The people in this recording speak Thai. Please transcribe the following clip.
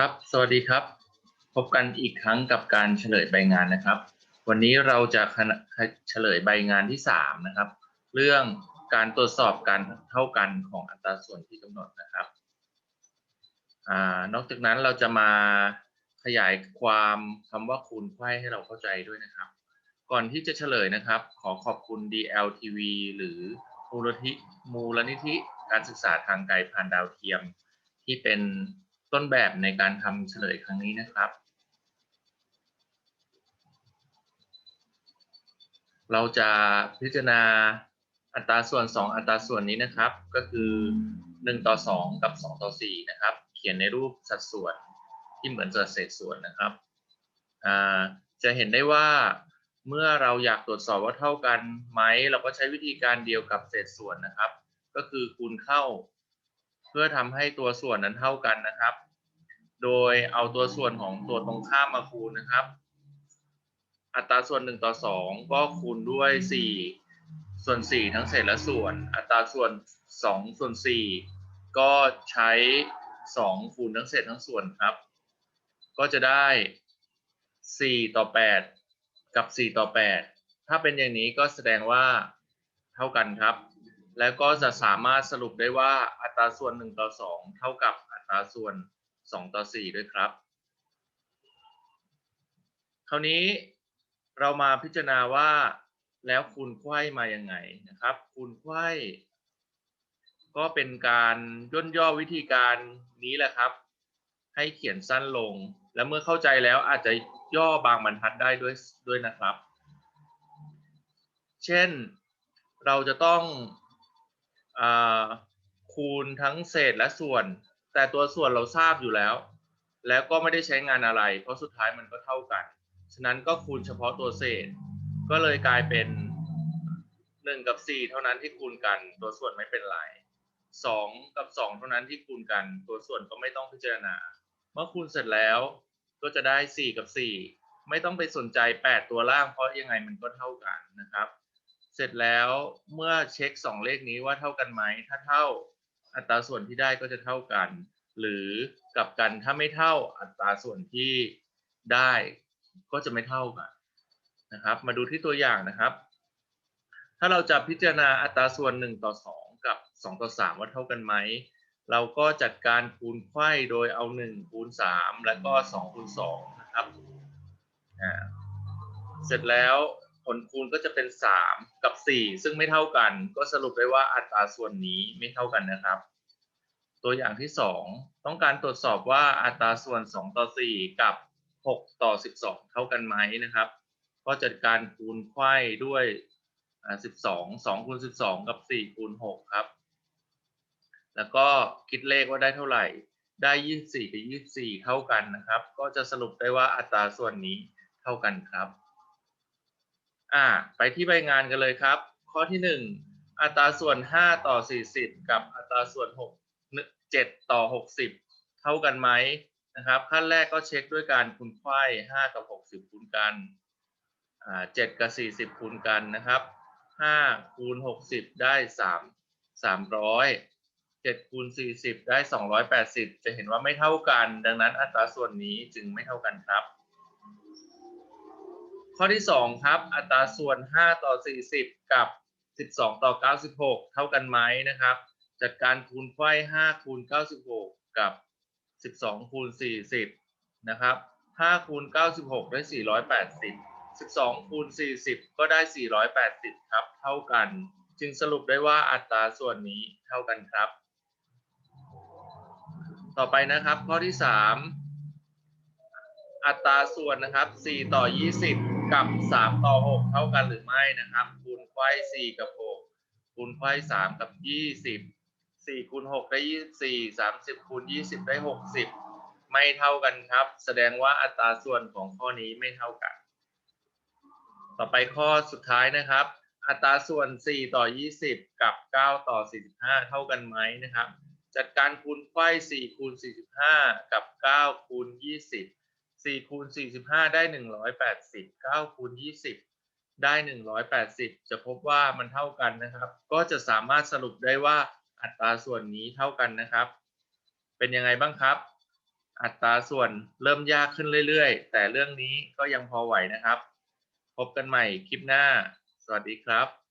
ครับ สวัสดีครับ พบกันอีกครั้งกับการเฉลยใบงานนะครับ วันนี้เราจะเฉลยใบงานที่ 3 นะครับ เรื่องการตรวจสอบการเท่ากันของอัตราส่วนที่กำหนดนะครับอนอกจากนั้นเราจะมาขยายความคำว่าคูณไขว้ให้เราเข้าใจด้วยนะครับ ก่อนที่จะเฉลยนะครับ ขอขอบคุณ DLTV หรือมูลนิธิมูลนิธิ การศึกษาทางไกลผ่านดาวเทียม ที่เป็น ต้นแบบในการทำเฉลยครั้งนี้นะครับ เราจะพิจารณาอัตราส่วน 2 อัตราส่วนนี้นะครับ ก็คือ 1 ต่อ 2 กับ 2 ต่อ 4 นะครับ เขียนในรูปสัดส่วนที่เหมือนจะเศษส่วนนะครับ จะเห็นได้ว่าเมื่อเราอยากตรวจสอบว่าเท่ากันไหม เราก็ใช้วิธีการเดียวกับเศษส่วนนะครับ ก็คือคูณเข้า เพื่อทำให้ตัวส่วนนั้นเท่ากันนะครับ โดยเอาตัวส่วนของตัวตรงข้ามมาคูณนะครับ อัตราส่วน 1 ต่อ 2 ก็คูณด้วย 4 ส่วน 4 ทั้งเศษและส่วน อัตราส่วน 2 ส่วน 4 ก็ใช้ 2 คูณทั้งเศษทั้งส่วนครับ ก็จะได้ 4 ต่อ 8 กับ 4 ต่อ 8 ถ้าเป็นอย่างนี้ก็แสดงว่าเท่ากันครับ แล้วก็จะสามารถสรุปได้ว่าอัตราส่วน 1 ต่อ 2 เท่ากับอัตราส่วน 2 ต่อ 4 ด้วยครับ คราวนี้เรามาพิจารณาว่าแล้วคูณไขว้มายังไงนะครับ คูณไขว้ก็เป็นการย่นย่อวิธีการนี้แหละครับ ให้เขียนสั้นลง และเมื่อเข้าใจแล้วอาจจะย่อบางบรรทัดได้ด้วยด้วยนะครับ เช่นเราจะต้องอคูณทั้งเศษและส่วน แต่ตัวส่วนเราทราบอยู่แล้ว แล้วก็ไม่ได้ใช้งานอะไร เพราะสุดท้ายมันก็เท่ากัน ฉะนั้นก็คูณเฉพาะตัวเศษ ก็เลยกลายเป็น 1 กับ 4 เท่านั้นที่คูณกัน ตัวส่วนไม่เป็นไร2 กับ 2 เท่านั้นที่คูณกัน ตัวส่วนก็ไม่ต้องพิจารณา เมื่อคูณเสร็จแล้ว ก็จะได้ 4 กับ 4 ไม่ต้องไปสนใจ 8 ตัวล่าง เพราะยังไงมันก็เท่ากันนะครับ เสร็จแล้วเมื่อเช็ค 2 เลขนี้ว่าเท่ากันไหม ถ้าเท่า อัตราส่วนที่ได้ก็จะเท่ากัน หรือกลับกันถ้าไม่เท่าอัตราส่วนที่ได้ก็จะไม่เท่ากันนะครับ มาดูที่ตัวอย่างนะครับ ถ้าเราจะพิจารณาอัตราส่วน 1 ต่อ 2 กับ 2 ต่อ 3 ว่าเท่ากันไหมเราก็จัดการคูณไขว้โดยเอา 1 คูณ 3 แล้วก็ 2 คูณ 2 นะครับ เสร็จแล้ว ผลคูณก็จะเป็น 3 กับ 4 ซึ่งไม่เท่ากัน ก็สรุปได้ว่าอัตราส่วนนี้ไม่เท่ากันนะครับ ตัวอย่างที่ 2 ต้องการตรวจสอบว่าอัตราส่วน 2 ต่อ 4 กับ 6 ต่อ 12 เท่ากันไหมนะครับ ก็จัดการคูณไขว้ด้วย 12 2คูณ12 กับ 4 คูณ 6 ครับ แล้วก็คิดเลขว่าได้เท่าไหร่ได้ 24 กับ 24 เท่ากันนะครับ ก็จะสรุปได้ว่าอัตราส่วนนี้เท่ากันครับ อ่าไปที่ใบงานกันเลยครับ ข้อที่ 1 อัตราส่วน 5 ต่อ 40 กับอัตราส่วน 6 7 ต่อ 60 เท่ากันไหมนะครับ ขั้นแรกก็เช็คด้วยการคูณไขว้5กับ 60 คูณกันอ่า7กับ 40 คูณกันนะครับ 5 คูณ 60 ได้ 3 300 7คูณ40 ได้ 280 จะเห็นว่าไม่เท่ากัน ดังนั้นอัตราส่วนนี้จึงไม่เท่ากันครับ ข้อที่ 2 ครับ อัตราส่วน 5 ต่อ 40 กับ 12 ต่อ 96 เท่ากันไหมนะครับ จัดการคูณไขว้5คูณ 96 กับ 12 คูณ 40 นะครับ 5 คูณ 96 ได้ 480 12 คูณ 40 ก็ได้ 480 ครับ เท่ากัน จึงสรุปได้ว่าอัตราส่วนนี้เท่ากันครับ ต่อไปนะครับข้อที่ 3 อัตราส่วนนะครับ 4 ต่อ 20 กับ3ต่อ6เท่ากันหรือไม่นะครับคูณไขว้4กับ6คูณไขว้3กับ20 4คูณ6ได้24 30คูณ20ได้60ไม่เท่ากันครับ แสดงว่าอัตราส่วนของข้อนี้ไม่เท่ากัน ต่อไปข้อสุดท้ายนะครับ อัตราส่วน 4 ต่อ 20 กับ 9 ต่อ 45 เท่ากันไหมนะครับ จัดการคูณไขว้4คูณ45 กับ 9 คูณ 20 4คูณ45ได้180 9คูณ20ได้180จะพบว่ามันเท่ากันนะครับ ก็จะสามารถสรุปได้ว่าอัตราส่วนนี้เท่ากันนะครับ เป็นยังไงบ้างครับ อัตราส่วนเริ่มยากขึ้นเรื่อยๆ แต่เรื่องนี้ก็ยังพอไหวนะครับ พบกันใหม่คลิปหน้า สวัสดีครับ